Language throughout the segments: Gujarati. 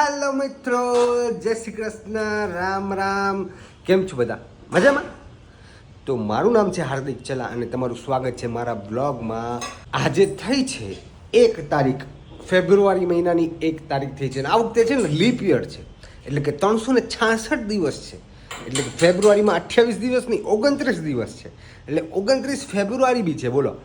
હેલો મિત્રો. જય શ્રી કૃષ્ણ. રામ રામ. કેમ છો બધા? મજામાં? તો મારું નામ છે હાર્દિક ચલા અને તમારું સ્વાગત છે મારા બ્લોગમાં. આજે થઈ છે એક તારીખ. ફેબ્રુઆરી મહિનાની એક તારીખ થઈ છે અને આ વખતે છે ને લીપ યર છે. એટલે કે ત્રણસો ને છાસઠ દિવસ છે. એટલે કે ફેબ્રુઆરીમાં અઠ્યાવીસ દિવસ નહીં, ઓગણત્રીસ દિવસ છે. એટલે ઓગણત્રીસ ફેબ્રુઆરી બી છે, બોલો.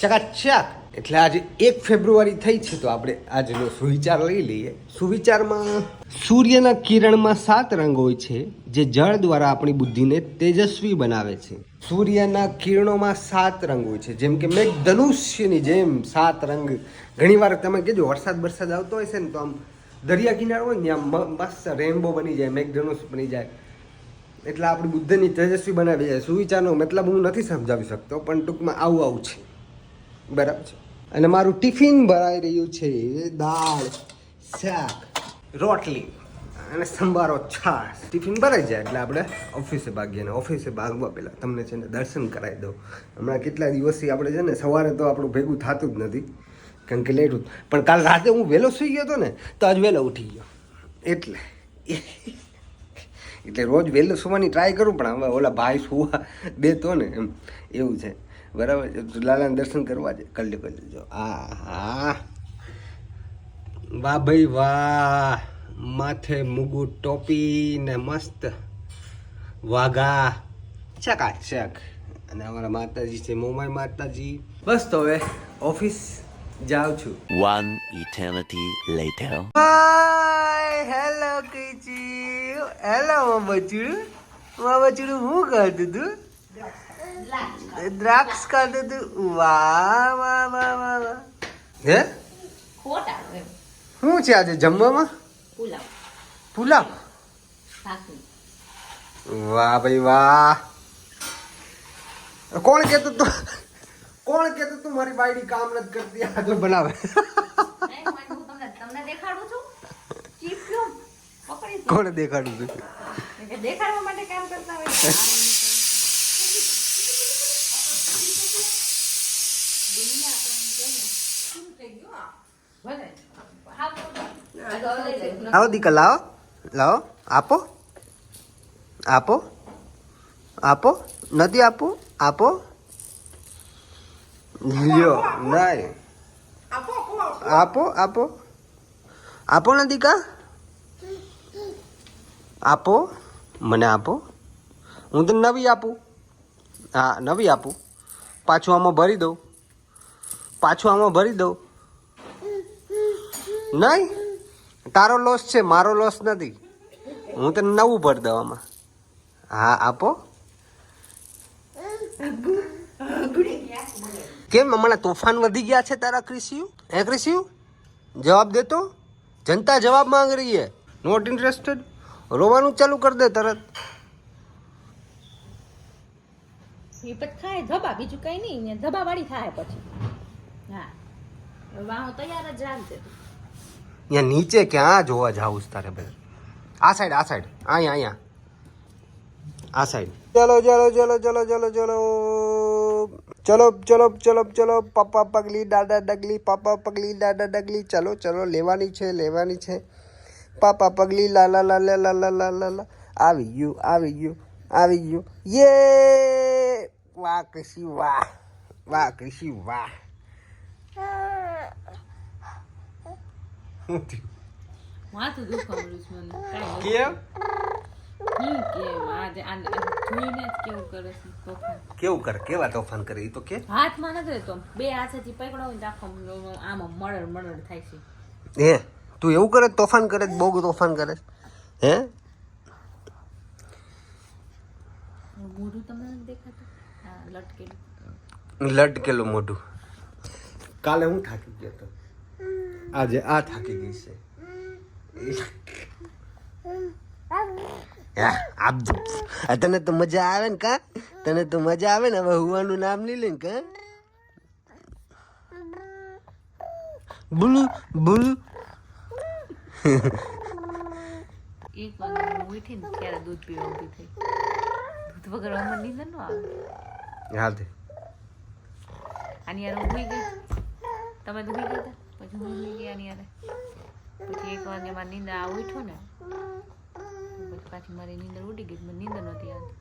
ચકાચક. એટલે આજે એક ફેબ્રુઆરી થઈ છે તો આપણે આજનો સુવિચાર લઈ લઈએ. સુવિચારમાં સૂર્યના કિરણમાં સાત રંગ હોય છે, જે જળ દ્વારા આપણી બુદ્ધિને તેજસ્વી બનાવે છે. સૂર્યના કિરણોમાં સાત રંગ હોય છે, જેમ કે મેઘ ધનુષ્યની જેમ સાત રંગ. ઘણીવાર તમે કહેજો, વરસાદ વરસાદ આવતો હોય છે ને તો આમ દરિયા કિનારો હોય ને, ત્યાં મસ્ત રેનબો બની જાય મેઘ ધનુષ બની જાય. એટલે આપણી બુદ્ધિની તેજસ્વી બનાવી જાય. સુવિચારનો મતલબ હું નથી સમજાવી શકતો, પણ ટૂંકમાં આવું આવું છે. બરાબર છે. અને મારું ટિફિન ભરાઈ રહ્યું છે, દાળ, શાક, રોટલી અને સંભારો છાશ. ટિફિન ભરાઈ જાય એટલે આપણે ઓફિસે ભાગીએ ને ઓફિસે ભાગવા પહેલાં તમને છે ને દર્શન કરાવી દઉં. હમણાં કેટલા દિવસથી આપણે છે ને સવારે તો આપણું ભેગું થતું જ નથી, કારણ કે લેટ પણ કાલ રાતે હું વહેલો સૂઈ ગયો હતો ને, તો આજ વહેલો ઉઠી ગયો. એટલે એટલે રોજ વહેલો સુવાની ટ્રાય કરું પણ હવે ઓલા ભાઈ સુવા દેતો ને એમ, એવું છે. બરાબર? લાલાને દર્શન કરવા છે કરી લો કરી લેજો આ હા વાહ ભાઈ વાહ. માથે મુગુ ટોપી ને મસ્ત. વાઘા. ચકા ચક અને અમારા માતાજી છે મોમાઈ માતાજી. બસ તો હવે ઓફિસ જાઉં છું. One eternity later hi hello કીચી hello બચુડું મા બચુડું હું કરતું તું? દ્રાક્ષ કાઢ્યું તું? વાહ વાહ વાહ વાહ વાહ. હે? ખોટા શું છે આજે જમવામાં? પુલાવ. પુલાવ? વાહ ભાઈ વાહ. કોણ કેતું તું? કોણ કેતું તું મારી બાયડી કામ નથી કરતી? આ બનાવે. નહીં, તમને તમને દેખાડું છું? કોણ દેખાડું તું? દેખાડવા માટે કામ કરતા હોય દુનિયા આપણને કહે ને, શું થઈ ગયું આ? ભલે. હા, બરોબર. આ તો લઈ લે. લાવો દીકા લાવો લાવો, આપો આપો આપો, નથી આપો આપો. લ્યો નહીં આપો આપો. આપો ને દીકા આપો, મને આપો. હું તને નવી આપું. હા, નવી આપું. પાછું આમાં ભરી દઉં. પાછું આમાં ભરી દઉં. નહીં? તારો લોસ છે, મારો લોસ નથી. હું તને નવું ભર દઉં હા, આપો. કેમ હમણાં તોફાન વધી ગયા છે તારા ક્રિસિયુ? હે ક્રિસિયુ? જવાબ દેતો જનતા જવાબ માંગ રહી હે. નોટ ઇન્ટરેસ્ટેડ રોવાનું ચાલુ કરી દે તરત. વિપત ખાય, ધબા. બીજું કઈ નહીં ધબા વાળી થાય પછી. હા. વાહ તૈયાર જ રાખજે. અહીંયા નીચે ક્યાં જોવા જાઉં તારે ભાઈ આ સાઈડ આ સાઈડ અહીંયા અહીંયા. આ સાઈડ ચલો ચલો ચલો ચલો ચલો ચલો. ચલો ચલો ચલો ચલો. પપ્પા પગલી, દાદા ડગલી પાપા પગલી, દાદા ડગલી. ચલો ચલો, લેવાની છે લેવાની છે. પાપા પગલી લા લા લા લા લા લા લા લા લા. આવી ગયું આવી ગયું આવી ગયું. યે! વાહ, કૃષિ, વાહ. વાહ, કૃષિ, વાહ. શું થયું? માથું દુખાવડું છે મને કેમ કેવું કરે કેવું કરે કેવા તોફાન કરે એ તો કે હાથમાં નથી રહેતો બે હાથેથી પકડો હોય તો આખો આમ મરડ મરડ થાય છે હે તું એવું કરે તોફાન કરે? બહુ તોફાન કરે હે મોઢું તમને દેખાતું હા લટકેલું લટકેલું મોઢું કાલે હું થાકી ગયો તો આજે આ થાકી ગઈ છે. યા, આપ તને તો મજા આવે ને કા? તને તો મજા આવે ને? હવે હુવાનું નામ નહીં લઈને ને કા? બુલુ બુલુ. એક વાગે હું ત્યારે દૂધ પીવા ઊભી થઈ. દૂધ વગર અમર નીંદર ન આવે. હાલ દે. આની યાર હું ભૂઈ ગઈ? તમે તો ભૂઈ ગયા પછી ભૂલી ગયા ની યાર. પછી એક વાગે મારી નીંદર આ ઉઠ્યો ને પછી પાછી મારી નીંદર ઉડી ગઈ મને નીંદર નહોતી આવતી.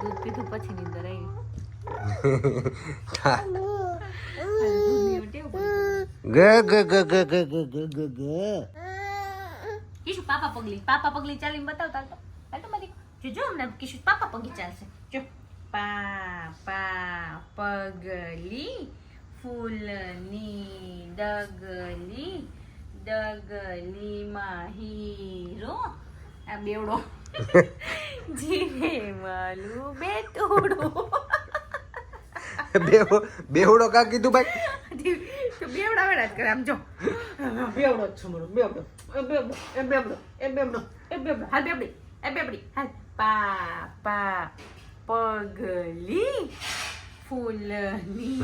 દૂધ પીધું પછી નીંદર આવી. કિશુ પાપા પગલી પાપા પગલી ચાલીને બતાવ તાલ તો મારી. જોજો હમણાં પાપા પગલી ચાલશે. પા પા પગલી ફૂલની ડગલી ડગલીમાં હીરો આ બેવડો. જીવે માલું બેટોડો બેવ બેવડો કા કીધું ભાઈ? તો બેવડા વેડા જ કરે આમ જો. બેવડો જ છું મારો બેવડો. એ બેવડો એ બેવડો એ બેવડો એ બેવડો. હાલ બેવડી એ બેવડી હાલ. પા પા પગલી ફૂલની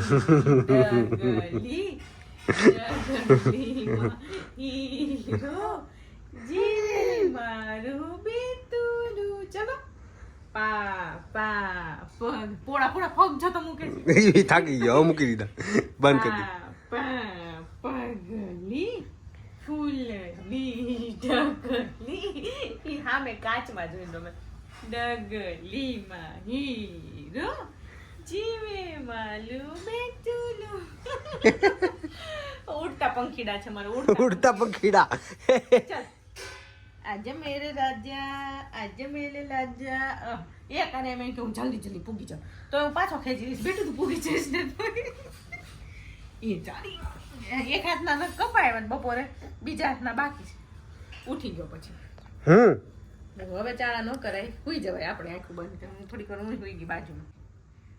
ડગલી પોળા પોળા પગ જતો મૂકે થાકી ગયો મૂકી દીધા બંધ કરી પગલી ફૂલની ડગલી ઈ હા મેં કાચમાં જોયું તમે ડગલીમાં હીરો જીવે માલું બેતુલું ઉડતા પંખીડા છે મારો ઉડતા ઉડતા પંખીડા. ચલ. આજે મેરે રાજા આજે મેરે રાજા એક અને એમ કે હું જલ્દી જલ્દી પૂગી જાઉં. તો હું પાછો ખેંચી લઈશ બેટું તું પૂગી જઈશ ને તો. એ ચાલી એક હાથના નખ કપાય મને બપોરે બીજા હાથના બાકી છે. ઉઠી ગયો પછી. હમ. હવે ચાળા ન કરાય સુઈ જવાય આપણે આખું બંધ. હું થોડીક વાર હું હુઈ ગઈ બાજુમાં.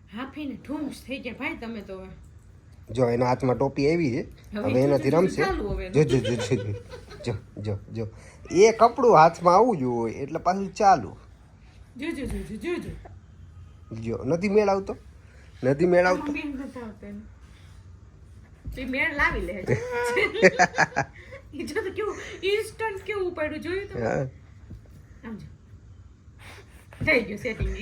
હાફીને ઠૂંસ થઈ ગયા ભાઈ તમે તો જો એના હાથમાં ટોપી આવી છે હવે એનાથી રમશે જો જો જો જો જો જો એ કપડું હાથમાં આવવું જોઈએ એટલે પાછું ચાલુ જો જો જો જો જો જો જો નથી મેળ આવતો નથી મેળ આવતો બેન બતાવતા એને. તો ઈ મેળ લાવી લે જો તો કેવું ઇન્સ્ટન્ટ કેવું પડ્યું જોયું તમે આમ જો થઈ ગયું સેટિંગ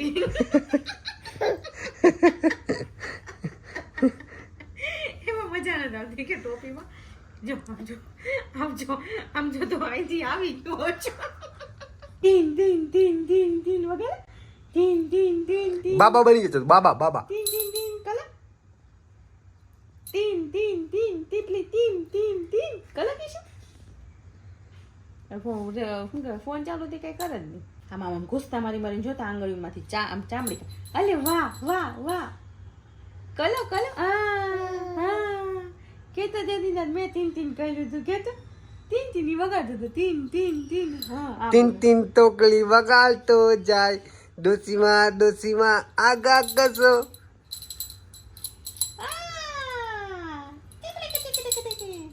એમાં મજા નથી આવતી કે ટોપીમાં જો જો આમ જો આમ જો તો અહીંથી આવી ગયો છો તીન તીન તીન તીન તીન વગેરે ધીન ધીન ધીન ધીન બાબા બની જતો બાબા બાબા તીન ધીન તીન કલા તીન ધીન તીન તીટલી તીન તીન તીન કલા કીશું ફોન ચાલુ તે કઈ કરે જ નહીં આમ આમ ઘૂસતા મારી મારીને જોતા આંગળીમાંથી ચા આમ ચામડી. અલે વાહ વાહ વાહ. કલો કલો. કેતો દેદી ના મેં તીન તીન કહ્યું હતું કેતો? તીન તીન વગાડતો હતું તીન તીન તીન. તીન તીન તોકલી વગાડતો જાય. ડોસીમાં ડોસીમાં આગા કસો આ! ટીકડી ટીકડી ટીકડી.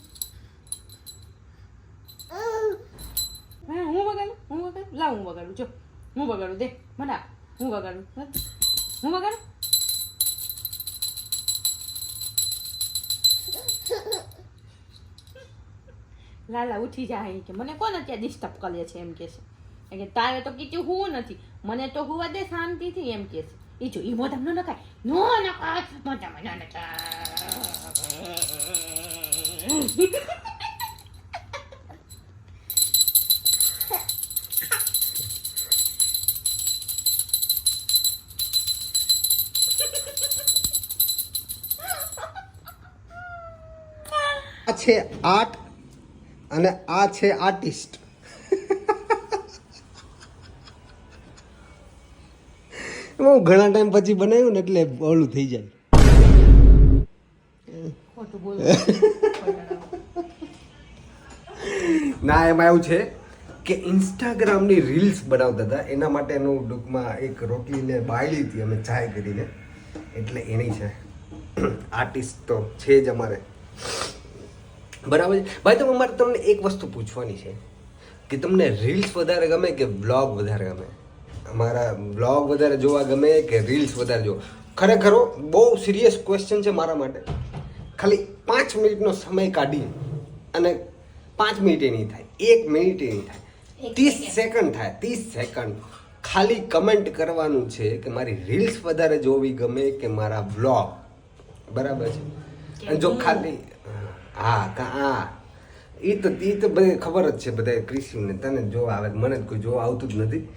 હા, હું વગાડું હું વગાડું લાવ હું વગાડું જો હું વગાડું દે, મને હું વગાડું. હું? વગાડું? લાલા ઉઠી જાય કે મને કોણ અત્યારે ડિસ્ટર્બ કરે છે એમ કે છે. કે તારે તો કીધું હું નથી. મને તો હુવા દે શાંતિથી એમ કે છે. ઈ જો એ મોઢામાં ન નખાય. નો નખાય. મોઢામાં ન નખાય. આ છે આર્ટ અને આ છે આર્ટિસ્ટ. એમાં હું ઘણા ટાઈમ પછી બનાવ્યું ને એટલે ઓલું થઈ જાય. ના એમાં એવું છે કે ઇન્સ્ટાગ્રામની રીલ્સ બનાવતા હતા. એના માટેનું ટૂંકમાં એક રોટલીને બાળી હતી અમે ચાય કરીને. એટલે એની છે. આર્ટિસ્ટ તો છે જ અમારે. બરાબર છે? ભાઈ તો અમારે તમને એક વસ્તુ પૂછવાની છે કે તમને રીલ્સ વધારે ગમે કે બ્લોગ વધારે ગમે? અમારા બ્લોગ વધારે જોવા ગમે કે રીલ્સ વધારે જોવા? ખરેખર બહુ સિરિયસ ક્વેશ્ચન છે મારા માટે. ખાલી પાંચ મિનિટનો સમય કાઢી અને પાંચ મિનિટે નહીં થાય એક મિનિટે નહીં થાય. ત્રીસ સેકન્ડ થાય ત્રીસ સેકન્ડ ખાલી કમેન્ટ કરવાનું છે કે મારી રીલ્સ વધારે જોવી ગમે કે મારા બ્લોગ બરાબર છે? અને જો ખાલી હા, કા, હા. એ તો એ તો બધી ખબર જ છે બધા ક્રિશ્ચિયનને તને જોવા આવે, મને કોઈ જોવા આવતું જ નથી.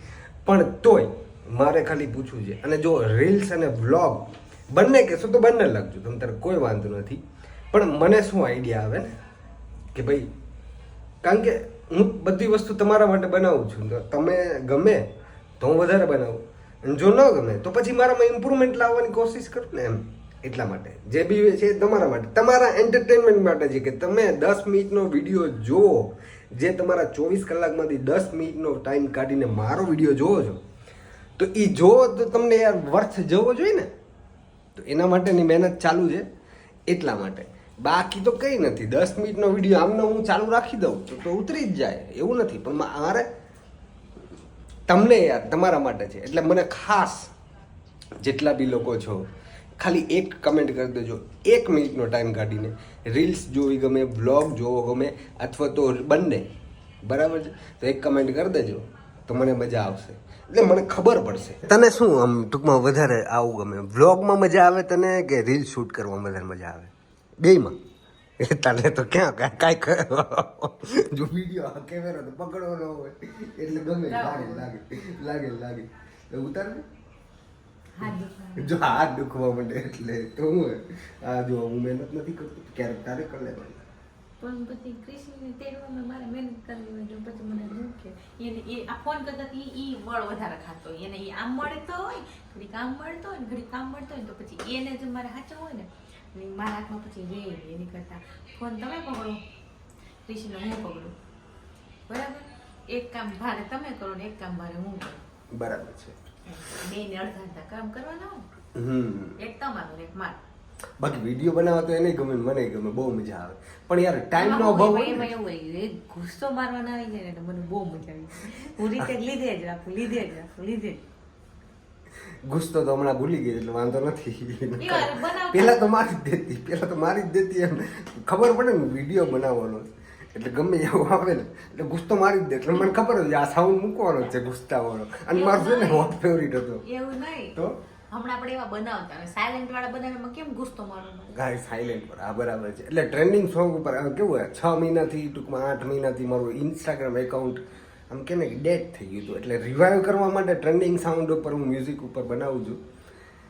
પણ તોય મારે ખાલી પૂછવું છે. અને જો રીલ્સ અને વ્લોગ બંને કહેશો તો બંને લખજો. તમ તારે કોઈ વાંધો નથી. પણ મને શું આઈડિયા આવે ને? કે ભાઈ, કારણ કે હું બધી વસ્તુ તમારા માટે બનાવું છું. તો તમે ગમે તો હું વધારે બનાવું. જો ન ગમે તો પછી મારામાં ઇમ્પ્રુવમેન્ટ લાવવાની કોશિશ કરું ને એમ. એટલા માટે. જે બી છે તમારા માટે. તમારા એન્ટરટેનમેન્ટ માટે છે કે તમે દસ મિનિટનો વીડિયો જુઓ. જે તમારા ચોવીસ કલાકમાંથી દસ મિનિટનો ટાઈમ કાઢીને મારો વીડિયો જોવો છો. તો એ જો તો તમને યાર વર્થ જવો જોઈએ ને. તો એના માટેની મહેનત ચાલુ છે. એટલા માટે. બાકી તો કંઈ નથી. દસ મિનિટનો વીડિયો આમને હું ચાલુ રાખી દઉં તો તો ઉતરી જ જાય. એવું નથી. પણ મારે તમને યાર તમારા માટે છે. એટલે મને ખાસ જેટલા બી લોકો છો ખાલી એક કમેન્ટ કરી દેજો. એક મિનિટનો ટાઈમ કાઢીને રીલ્સ જોવી ગમે વ્લોગ જોવો ગમે અથવા તો બંને. બરાબર છે? તો એક કમેન્ટ કરી દેજો. તો મને મજા આવશે. એટલે મને ખબર પડશે. તને શું આમ ટૂંકમાં વધારે આવું ગમે? વ્લોગમાં મજા આવે તને કે રીલ શૂટ કરવામાં વધારે મજા આવે? બેમાં એ તને તો ક્યાં કાંઈ કાંઈ જો વીડિયો કેમેરા તો પકડવાનો હોય. એટલે ગમે, લાગે લાગે લાગે લાગે. ઉતાર ને. જો હાથ દુખવા માંડે એટલે તો હું આ જો હું મહેનત નથી કરતો ક્યારેક તારે કરી લેવાની. પણ પછી કૃષ્ણને તેડવામાં મારે મહેનત કરવી હોય તો પછી મને દુખે એને એ આ ફોન કરતા એ એ વળ વધારે ખાતો હોય. એને એ આમ મળતો હોય ઘડી કામ મળતો હોય ને ઘડી કામ મળતો હોય તો પછી એને જો મારે સાચો હોય ને. અને મારા હાથમાં પછી રે એની કરતા. ફોન તમે પકડો. કૃષ્ણ હું પકડું? બરાબર? એક કામ ભારે તમે કરો ને એક કામ ભારે હું કરું. બરાબર છે. બાકી વીડિયો બનાવવા તો એને ગમે મને ગમે બહુ મજા આવે. પણ યાર ટાઈમ નો અભાવ એમાં એવું હોય ગુસ્સો મારવાનો આવી જાય ને મને બહુ મજા આવી. હું રીતે લીધે જ રાખું લીધે જ રાખું લીધે જ. ગુસ્સો તો હમણાં ભૂલી ગઈ એટલે વાંધો નથી. પેલા તો મારી જ દેતી પેલા તો મારી જ દેતી એમ. ખબર પડે ને વીડિયો બનાવવાનો. એટલે ગમે એવું આવે ને એટલે ગુસ્સો મારી જ દે. એટલે મને ખબર જ આ સાઉન્ડ મૂકવાનો છે ગુસ્સા વાળો અને મારું છે ને હોટ ફેવરિટ હતો. એવું નહીં. તો? હમણાં આપણે એવા બનાવતા સાયલેન્ટ વાળા બનાવે કેમ ગુસ્સો મારવાનો? ગાય સાયલેન્ટ પર. આ બરાબર છે. એટલે ટ્રેન્ડિંગ સોંગ ઉપર કેવું હોય છ મહિનાથી ટૂંકમાં આઠ મહિનાથી મારું ઇન્સ્ટાગ્રામ એકાઉન્ટ આમ કે ને ડેટ થઈ ગયું હતું. એટલે રિવાઈવ કરવા માટે ટ્રેન્ડિંગ સાઉન્ડ ઉપર હું મ્યુઝિક ઉપર બનાવું છું.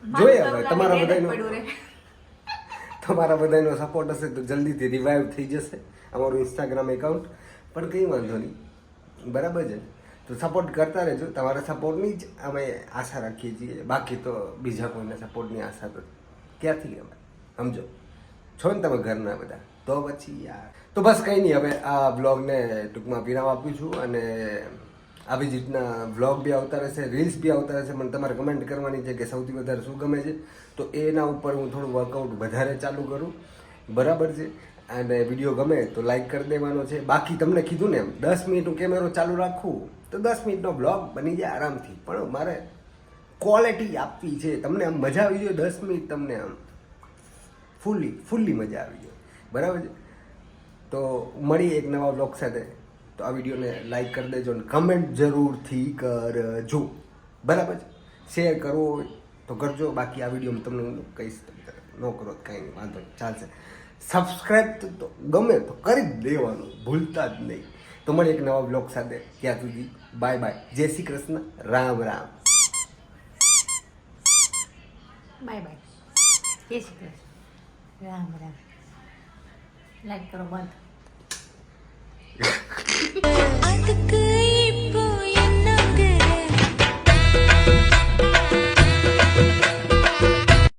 જોઈએ હવે તમારા બધાનો તમારા બધાનો સપોર્ટ હશે તો જલ્દીથી રિવાઈવ થઈ જશે. અમારું ઇન્સ્ટાગ્રામ એકાઉન્ટ પણ કંઈ વાંધો નહીં. બરાબર છે. તો સપોર્ટ કરતા રહેજો. તમારા સપોર્ટની જ અમે આશા રાખીએ છીએ. બાકી તો બીજા કોઈના સપોર્ટની આશા તો ક્યાંથી અમે સમજો? છો ને તમે ઘરના બધા? તો પછી યાર. તો બસ કંઈ નહીં. હવે આ બ્લોગને ટૂંકમાં વિરામ આપું છું અને આવી જ રીતના વ્લોગ બી આવતા રહેશે રીલ્સ બી આવતા રહેશે. મને તમારે કમેન્ટ કરવાની છે કે સૌથી વધારે શું ગમે છે. તો એના ઉપર હું થોડું વર્કઆઉટ વધારે ચાલુ કરું. બરાબર છે. અને વીડિયો ગમે તો લાઈક કરી દેવાનો છે. બાકી તમને કીધું ને એમ, દસ મિનિટનું કેમેરો ચાલુ રાખવું તો દસ મિનિટનો બ્લોગ બની જાય આરામથી. પણ મારે ક્વોલિટી આપવી છે. તમને આમ મજા આવી જોઈએ દસ મિનિટ તમને આમ ફૂલ્લી ફૂલ્લી મજા આવી જાય. બરાબર છે? તો મળીએ એક નવા બ્લોગ સાથે. તો આ વિડીયોને લાઈક કરી દેજો અને કમેન્ટ જરૂરથી કરજો. બરાબર શેર કરવો તો કરજો. બાકી આ વીડિયો તમને કહીશ ન કરો કાંઈ નહીં, વાંધો ચાલશે. સબસ્ક્રાઈબ તો ગમે તો કરી જ દેવાનું ભૂલતા જ નહીં. તો મને એક નવા બ્લોગ સાથે. ત્યાં સુધી બાય બાય જય શ્રી કૃષ્ણ. રામ રામ. બાય બાય જય શ્રી કૃષ્ણ. રામ રામ. લાઈક કરો બંધ.